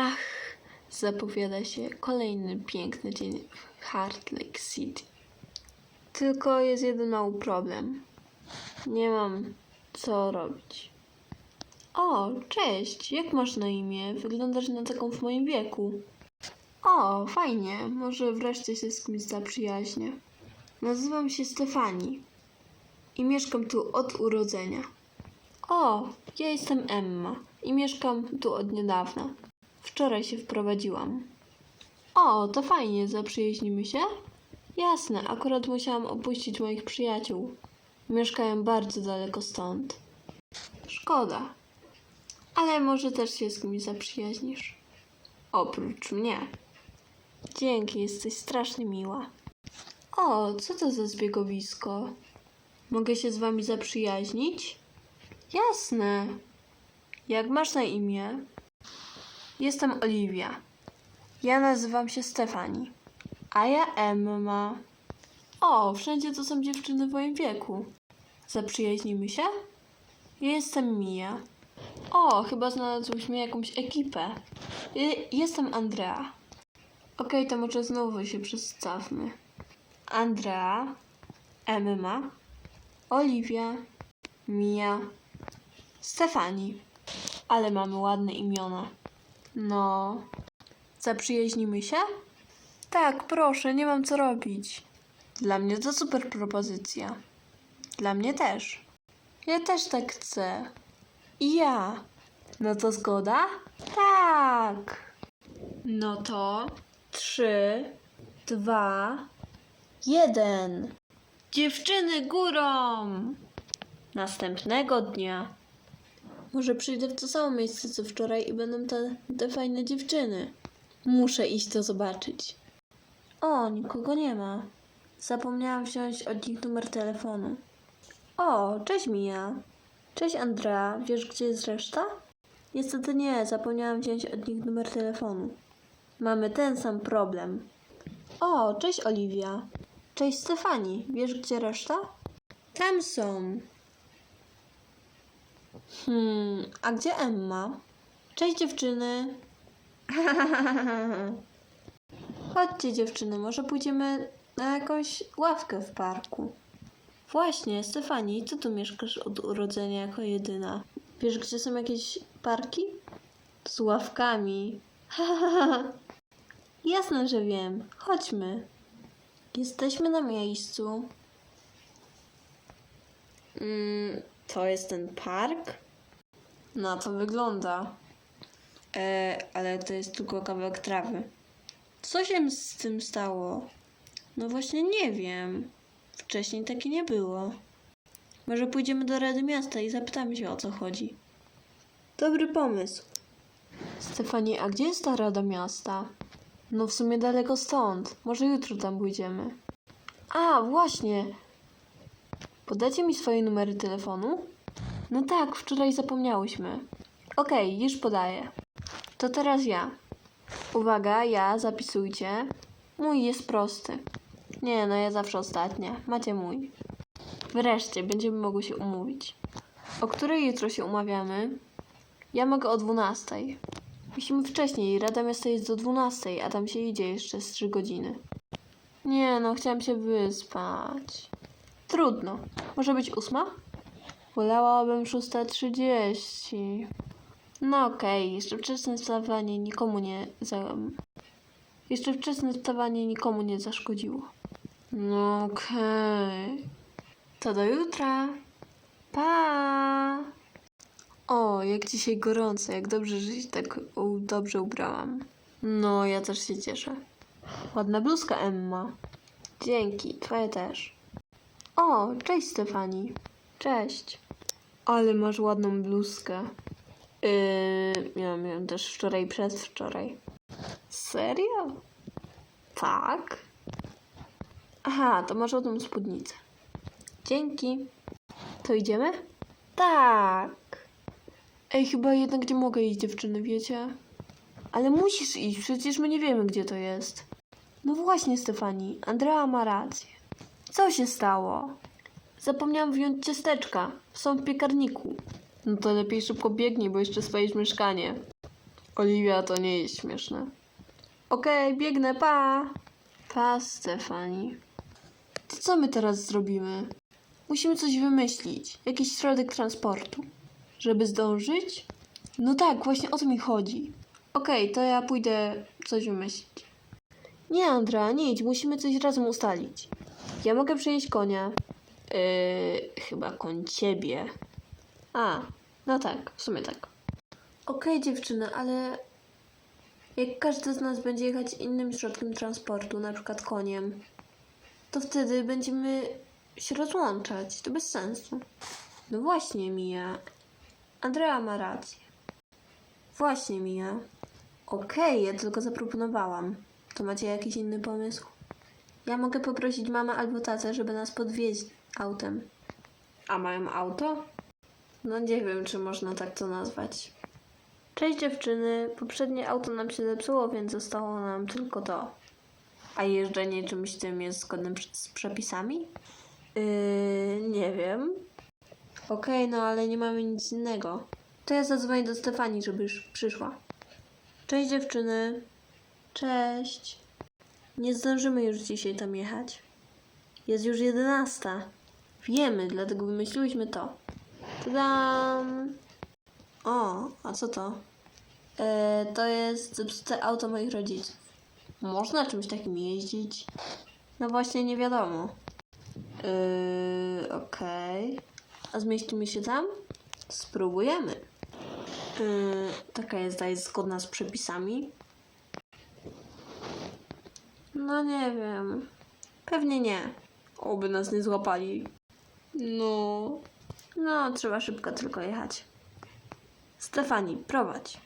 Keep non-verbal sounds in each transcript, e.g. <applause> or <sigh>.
Ach, zapowiada się kolejny piękny dzień w Heart Lake City. Tylko jest jeden mały problem. Nie mam co robić. O, cześć, jak masz na imię? Wyglądasz na taką w moim wieku. O, fajnie, może wreszcie się z kimś zaprzyjaźnię. Nazywam się Stefani i mieszkam tu od urodzenia. O, ja jestem Emma i mieszkam tu od niedawna. Wczoraj się wprowadziłam. O, to fajnie, zaprzyjaźnimy się? Jasne, akurat musiałam opuścić moich przyjaciół. Mieszkają bardzo daleko stąd. Szkoda. Ale może też się z kimś zaprzyjaźnisz. Oprócz mnie. Dzięki, jesteś strasznie miła. O, co to za zbiegowisko? Mogę się z wami zaprzyjaźnić? Jasne. Jak masz na imię? Jestem Oliwia. Ja nazywam się Stefani. A ja Emma. O, wszędzie to są dziewczyny w moim wieku. Zaprzyjaźnimy się? Ja jestem Mia. O, chyba znalazłyśmy jakąś ekipę. Y- jestem Andrea. Okej, to może znowu się przedstawmy. Andrea, Emma, Oliwia, Mia, Stefani. Ale mamy ładne imiona. No. Zaprzyjaźnimy się? Tak, proszę, nie mam co robić. Dla mnie to super propozycja. Dla mnie też. Ja też tak chcę. I ja. No to zgoda? Tak. No to trzy, dwa, jeden. Dziewczyny górą! Następnego dnia. Może przyjdę w to samo miejsce co wczoraj i będą te, te fajne dziewczyny. Muszę iść to zobaczyć. O, nikogo nie ma. Zapomniałam wziąć od nich numer telefonu. O, cześć Mija. Cześć Andrea, wiesz gdzie jest reszta? Niestety nie, zapomniałam wziąć od nich numer telefonu. Mamy ten sam problem. O, cześć Oliwia. Cześć Stefani, wiesz gdzie reszta? Tam są. Hmm, a gdzie Emma? Cześć dziewczyny. <laughs> Chodźcie dziewczyny, może pójdziemy na jakąś ławkę w parku. Właśnie, Stefani, ty tu mieszkasz od urodzenia jako jedyna. Wiesz, gdzie są jakieś parki? Z ławkami. <laughs> Jasne, że wiem. Chodźmy. Jesteśmy na miejscu. Mm, to jest ten park? Na to wygląda. E, ale to jest tylko kawałek trawy. Co się z tym stało? No właśnie nie wiem. Wcześniej takie nie było. Może pójdziemy do Rady Miasta i zapytamy się o co chodzi. Dobry pomysł. Stefanie, a gdzie jest ta Rada Miasta? No w sumie daleko stąd. Może jutro tam pójdziemy. A, właśnie. Podacie mi swoje numery telefonu? No tak, wczoraj zapomniałyśmy. Okej, już podaję. To teraz ja. Uwaga, ja, zapisujcie. Mój jest prosty. Nie, no ja zawsze ostatnia. Macie mój. Wreszcie, będziemy mogły się umówić. O której jutro się umawiamy? Ja mogę o 12. Musimy wcześniej, Rada Miasta jest do 12, a tam się idzie jeszcze z 3 godziny. Nie no, chciałam się wyspać. Trudno. Może być ósma? Wolałabym 6.30. No okej, jeszcze wczesne wstawanie nikomu nie za... Jeszcze wczesne wstawanie nikomu nie zaszkodziło. No okej. To do jutra. Pa! O, jak dzisiaj gorąco, jak dobrze, że się tak u- dobrze ubrałam. No, ja też się cieszę. Ładna bluzka, Emma. Dzięki, twoja też. O, cześć Stefani. Cześć. Ale masz ładną bluzkę. Yy, miałam ją też wczoraj, przedwczoraj. Serio? Tak? Aha, to masz ładną spódnicę. Dzięki. To idziemy? Tak. Ej, chyba jednak nie mogę iść, dziewczyny, wiecie? Ale musisz iść, przecież my nie wiemy, gdzie to jest. No właśnie, Stefani, Andrea ma rację. Co się stało? Zapomniałam wziąć ciasteczka. Są w piekarniku. No to lepiej szybko biegnij, bo jeszcze spalisz mieszkanie. Oliwia, to nie jest śmieszne. Okej, biegnę, pa! Pa, Stefani. To co my teraz zrobimy? Musimy coś wymyślić. Jakiś środek transportu. Żeby zdążyć? No tak, właśnie o to mi chodzi. Okej, to ja pójdę coś wymyślić. Nie, Andra, nie idź, musimy coś razem ustalić. Ja mogę przynieść konia. Yy, chyba koń ciebie. A, no tak, w sumie tak. Okej, dziewczyny, ale jak każdy z nas będzie jechać innym środkiem transportu, na przykład koniem, to wtedy będziemy się rozłączać. To bez sensu. No właśnie, Mija. Andrea ma rację. Właśnie, Mija. Okej, ja tylko zaproponowałam. To macie jakiś inny pomysł? Ja mogę poprosić mamę albo tatę, żeby nas podwieźć autem. A mają auto? No nie wiem, czy można tak to nazwać. Cześć dziewczyny, poprzednie auto nam się zepsuło, więc zostało nam tylko to. A jeżdżenie czymś tym jest zgodne przy- z przepisami? Yy, nie wiem. Okej, no ale nie mamy nic innego. To ja zadzwonię do Stefani, żeby już przyszła. Cześć dziewczyny. Cześć. Nie zdążymy już dzisiaj tam jechać. Jest już jedenasta. Wiemy, dlatego wymyśliłyśmy to. Tadam! O, a co to? E, to jest zepsute auto moich rodziców. Można czymś takim jeździć? No właśnie, nie wiadomo. Yy, okej. A zmieścimy się tam? Spróbujemy. Yy, taka jazda jest zgodna z przepisami? No nie wiem. Pewnie nie. Oby nas nie złapali. No. No, trzeba szybko tylko jechać. Stefani, prowadź.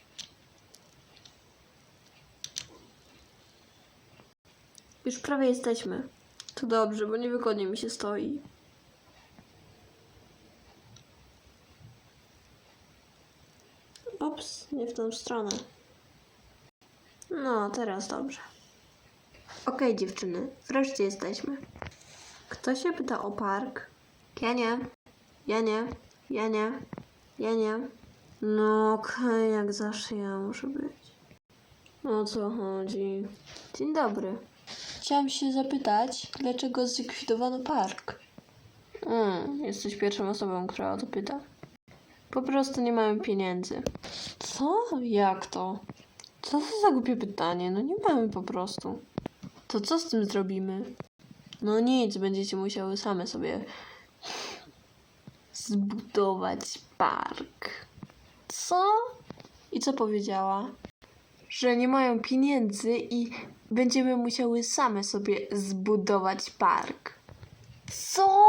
Już prawie jesteśmy. To dobrze, bo niewygodnie mi się stoi. Ops, nie w tą stronę. No, teraz dobrze. Okej, dziewczyny, wreszcie jesteśmy. Kto się pyta o park? Ja nie. Ja nie. Ja nie. Ja nie. No okej, jak zawsze ja muszę być. O co chodzi? Dzień dobry. Chciałam się zapytać, dlaczego zlikwidowano park? Mm, jesteś pierwszą osobą, która o to pyta. Po prostu nie mamy pieniędzy. Co? Jak to? Co to za głupie pytanie? No nie mamy po prostu. To co z tym zrobimy? No nic, będziecie musiały same sobie zbudować park. Co? I co powiedziała? Że nie mają pieniędzy i będziemy musiały same sobie zbudować park. Co?